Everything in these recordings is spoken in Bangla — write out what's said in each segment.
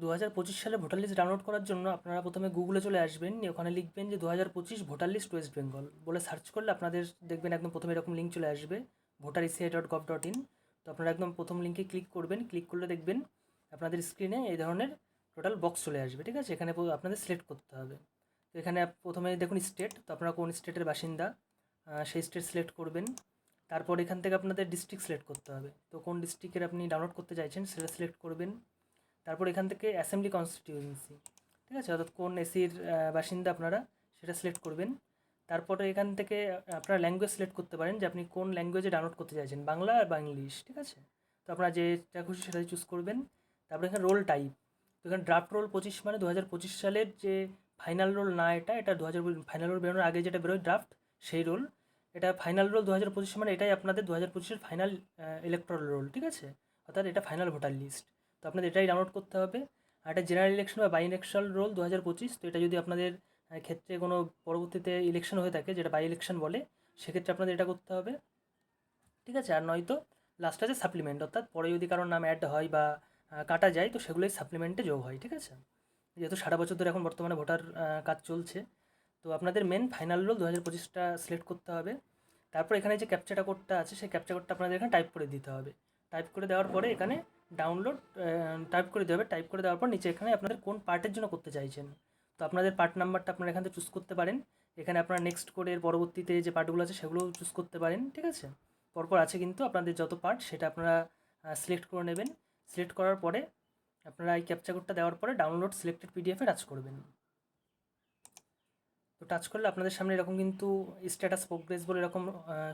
দু হাজার পঁচিশ সালে ভোটার লিস্ট ডাউনলোড করার জন্য আপনারা প্রথমে গুগলে চলে আসবেন ওখানে লিখবেন যে দু হাজার পঁচিশ ভোটার লিস্ট ওয়েস্ট বেঙ্গল বলে সার্চ করলে আপনাদের দেখবেন একদম প্রথমে এরকম লিঙ্ক চলে আসবে voter ECI dot gov dot in তো আপনারা একদম প্রথম লিঙ্কে ক্লিক করবেন ক্লিক করলে দেখবেন আপনাদের স্ক্রিনে এই ধরনের টোটাল বক্স চলে আসবে, ঠিক আছে? এখানে আপনাদের সিলেক্ট করতে হবে। তো এখানে প্রথমে দেখুন স্টেট তো আপনারা কোন স্টেটের বাসিন্দা? সেই স্টেট সিলেক্ট করবেন। তারপর এখান থেকে আপনাদের ডিস্ট্রিক্ট সিলেক্ট করতে হবে। তো কোন ডিস্ট্রিক্টের আপনি ডাউনলোড করতে চাইছেন, সেটা সিলেক্ট করবেন। তারপর এখান থেকে অ্যাসেম্বলি কনস্টিটিউয়েন্সি ঠিক আছে? অর্থাৎ কোন এসির বাসিন্দা আপনারা সেটা সিলেক্ট করবেন। তারপরে এখান থেকে আপনারা ল্যাঙ্গুয়েজ সিলেক্ট করতে পারেন যে আপনি কোন ল্যাঙ্গুয়েজে ডাউনলোড করতে চাইছেন, বাংলা আর বা ইংলিশ, ঠিক আছে? তো আপনারা যেটা খুশি সেটা চুজ করবেন। তারপরে এখানে রোল টাইপ তো এখানে ড্রাফট রোল পঁচিশ মানে দু হাজার পঁচিশ সালের যে ফাইনাল রোল না এটা এটা দু হাজার ফাইনাল রোল বেরোনোর আগে যেটা বেরোয় ড্রাফট সেই রোল এটা ফাইনাল রোল দু হাজার পঁচিশ মানে এটাই আপনাদের দু হাজার পঁচিশের ফাইনাল ইলেকট্রাল রোল ঠিক আছে? অর্থাৎ এটা ফাইনাল ভোটার লিস্ট তো আপনাদের এটাই ডাউনলোড করতে হবে। আর এটা জেনারেল ইলেকশন বা বাই ইলেকশন রোল দু হাজার পঁচিশ, তো এটা যদি আপনাদের ক্ষেত্রে কোনো পরবর্তীতে ইলেকশন হয়ে থাকে, যেটা বাই ইলেকশন বলে, সেক্ষেত্রে আপনাদের এটা করতে হবে। ঠিক আছে? আর নয়তো লাস্ট আছে সাপ্লিমেন্ট অর্থাৎ পরে যদি কারোর নাম অ্যাড হয় বা কাটা যায়, তো সেগুলোই সাপ্লিমেন্টে যোগ হয়, ঠিক আছে? যেহেতু সারা বছর ধরে এখন বর্তমানে ভোটার কাজ চলছে, তো আপনাদের মেন ফাইনাল রোল দু হাজার পঁচিশটা সিলেক্ট করতে হবে। তারপর এখানে যে ক্যাপচাটা কোডটা আছে, সেই ক্যাপচা কোডটা আপনাদের এখানে টাইপ করে দিতে হবে। টাইপ করে দেওয়ার পরে এখানে ডাউনলোড টাইপ করে দিতে হবে। টাইপ করে দেওয়ার পর নিচে এখানে আপনাদের কোন পার্টের জন্য করতে চাইছেন। তো আপনাদের পার্ট নাম্বারটা আপনারা এখান থেকে চুজ করতে পারেন। এখানে আপনারা নেক্সট করে পরবর্তীতে যে পার্টগুলো আছে সেগুলো চুজ করতে পারেন, ঠিক আছে? পরপর আছে কিন্তু আপনাদের যত পার্ট সেটা আপনারা সিলেক্ট করে নেবেন। সিলেক্ট করার পরে আপনারা এই ক্যাপচা কোডটা দেওয়ার পরে ডাউনলোড সিলেক্টেড পিডিএফে টাচ করবেন। তো টাচ করলে আপনাদের সামনে এরকম কিন্তু স্ট্যাটাস প্রোগ্রেস বলে এরকম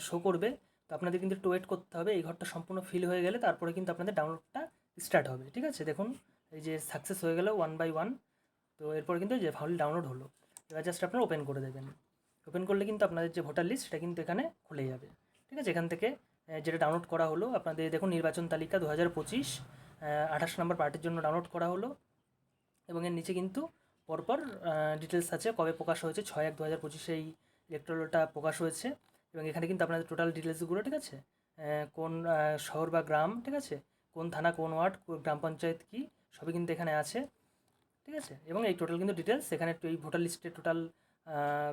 শো করবে। আপনাদের কিন্তু একটু ওয়েট করতে হবে, এই ঘরটা সম্পূর্ণ ফিল হয়ে গেলে তারপরে কিন্তু আপনাদের ডাউনলোডটা স্টার্ট হবে, ঠিক আছে? দেখুন, এই যে সাকসেস হয়ে গেল ওয়ান বাই ওয়ান তো এরপর কিন্তু যে ফাইল ডাউনলোড হলো। এবার জাস্ট আপনারা ওপেন করে দেবেন। ওপেন করলে কিন্তু আপনাদের যে ভোটার লিস্ট সেটা কিন্তু এখানে খুলে যাবে, ঠিক আছে? এখান থেকে যেটা ডাউনলোড করা হলো, আপনাদের দেখুন নির্বাচন তালিকা দু হাজার পঁচিশ আঠাশ নম্বর পার্টির জন্য ডাউনলোড করা হলো। এবং এর নিচে কিন্তু পরপর ডিটেলস আছে কবে প্রকাশ হয়েছে, ছয় এক দু হাজার পঁচিশে এই ইলেকট্রোলটা প্রকাশ হয়েছে। এবং এখানে কিন্তু আপনাদের টোটাল ডিটেলসগুলো ঠিক আছে? কোন শহর বা গ্রাম, ঠিক আছে? কোন থানা, কোন ওয়ার্ড গ্রাম পঞ্চায়েত কী, সবই কিন্তু এখানে আছে, ঠিক আছে? এবং এই টোটাল কিন্তু ডিটেলস এখানে এই ভোটার লিস্টে টোটাল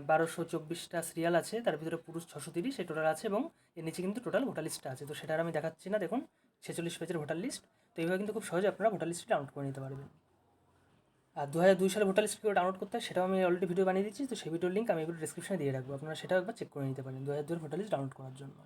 বারোশো চব্বিশটা সিরিয়াল আছে, তার ভিতরে পুরুষ ছশো তিরিশ, এই টোটাল আছে এবং এর নিচে কিন্তু টোটাল ভোটার লিস্টটা আছে। তো সেটা আমি দেখাচ্ছি না, দেখুন, ছেচল্লিশ পেজের ভোটার লিস্ট তো এইভাবে কিন্তু খুব সহজে আপনারা ভোটার লিস্টটা ডাউনলোড করে নিতে পারবেন। দু হাজার দুই সালে ভোটার লিস্ট কীভাবে ডাউনলোড করতে হয় সেটাও আমি অলরেডি ভিডিও বানিয়ে দিচ্ছি তো সেই ভিডিওর লিঙ্ক আমি এগুলো ডিসক্রিপশনে দিয়ে রাখব। আপনারা সেটাও একবার চেক করে নিতে পারেন দু হাজার দুই ভোটার লিস্ট ডাউনলোড করার জন্য।